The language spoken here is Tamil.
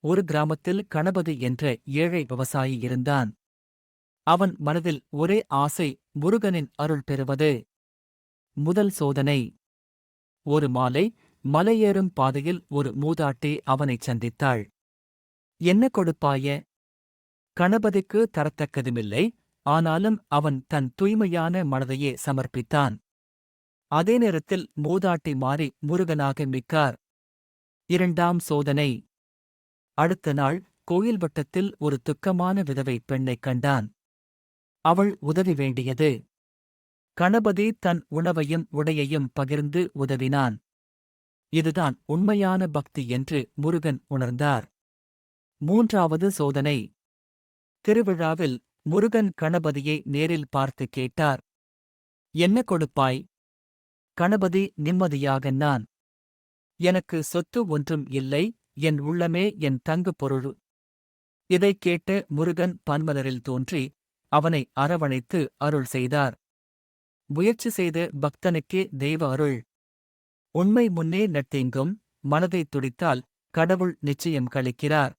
ஒரு கிராமத்தில் கணபதி என்ற ஏழை விவசாயி இருந்தான். அவன் மனதில் ஒரே ஆசை முருகனின் அருள் பெறுவது. முதல் சோதனை. ஒரு மாலை மலையேறும் பாதையில் ஒரு மூதாட்டி அவனைச் சந்தித்தாள். என்ன கொடுப்பாய? கணபதிக்கு தரத்தக்கதுமில்லை. ஆனாலும் அவன் தன் தூய்மையான மனதையே சமர்ப்பித்தான். அதே நேரத்தில் மூதாட்டி மாறி முருகனாக மிக்கார் இரண்டாம் சோதனை. அடுத்த நாள் கோயில் வட்டத்தில் ஒரு துக்கமான விதவை பெண்ணைக் கண்டான். அவள் உதவி வேண்டியது. கணபதி தன் உணவையும் உடையையும் பகிர்ந்து உதவினான். இதுதான் உண்மையான பக்தி என்று முருகன் உணர்ந்தார். மூன்றாவது சோதனை. திருவிழாவில் முருகன் கணபதியை நேரில் பார்த்து கேட்டார். என்ன கொடுப்பாய்? கணபதி நிம்மதியாக நான் எனக்கு சொத்து ஒன்றும் இல்லை என் உள்ளமே என் தங்கு பொருள். இதைக் கேட்ட முருகன் பன்மலரில் தோன்றி அவனை அரவணைத்து அருள் செய்தார். முயற்சி செய்த பக்தனுக்கே தெய்வ அருள். உண்மை முன்னே நட்டெங்கும் மனதைத் துடித்தால் கடவுள் நிச்சயம் கழிக்கிறார்.